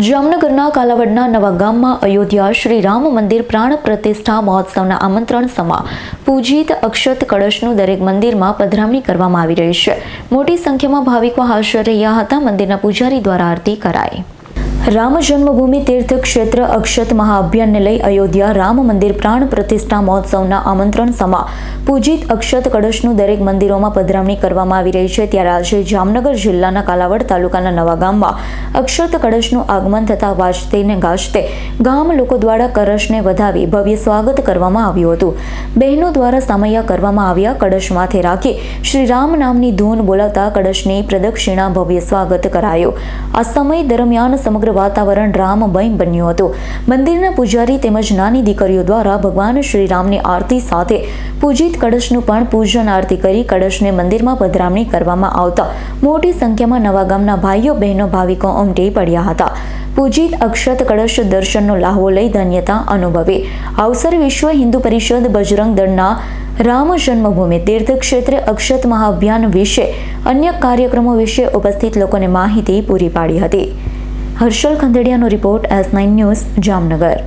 જામનગરના કાલાવડના નવા ગામમાં અયોધ્યા શ્રી રામ મંદિર પ્રાણ પ્રતિષ્ઠા મહોત્સવના આમંત્રણ સમા પૂજિત અક્ષત કળશનું દરેક મંદિરમાં પધરામણી કરવામાં આવી રહી છે. મોટી સંખ્યામાં ભાવિકો હાજર રહ્યા હતા. મંદિરના પૂજારી દ્વારા આરતી કરાઈ. રામ જન્મભૂમિ તીર્થ ક્ષેત્ર અક્ષત મહાઅભિયાનને લઈ અયોધ્યા રામ મંદિર પ્રાણ પ્રતિષ્ઠા મહોત્સવના આમંત્રણ સમા પૂજિત અક્ષત કળશનું દરેક મંદિરોમાં પધરામણી કરવામાં આવી રહી છે. ત્યારે આજે જામનગર જિલ્લાના કાલાવડ તાલુકાના નવા ગામમાં અક્ષત કળશનું આગમન થતાં વાજતે ને ગાજતે ગામ લોકો દ્વારા કળશને વધાવી ભવ્ય સ્વાગત કરવામાં આવ્યું હતું. બહેનો દ્વારા સામૈયા કરવામાં આવ્યા. કળશ માથે રાખી શ્રી રામ નામની ધૂન બોલાવતા કળશની પ્રદક્ષિણા ભવ્ય સ્વાગત કરાયું. આ સમય દરમિયાન સમગ્ર વાતાવરણ રામમય બન્યું હતું. મંદિરના પૂજારી તેમજ નાની દીકરીઓ દ્વારા ભગવાન શ્રી રામની આરતી સાથે પૂજિત કળશનું પણ પૂજન આરતી કરી કળશને મંદિરમાં પધરામણી કરવામાં આવતા મોટી સંખ્યામાં નવા ગામના ભાઈઓ, બહેનો, ભાવિકો ઉમટી પડ્યા હતા. પૂજિત અક્ષત કળશ દર્શનનો લાહવો લઈ ધન્યતા અનુભવે. અવસર વિશ્વ હિન્દુ પરિષદ બજરંગ દળના રામ જન્મભૂમિ તીર્થ ક્ષેત્રે અક્ષત મહાઅભિયાન વિશે અન્ય કાર્યક્રમો વિશે ઉપસ્થિત લોકોને માહિતી પૂરી પાડી હતી. Harshal ખંદેડિયાનો report S nine news Jamnagar.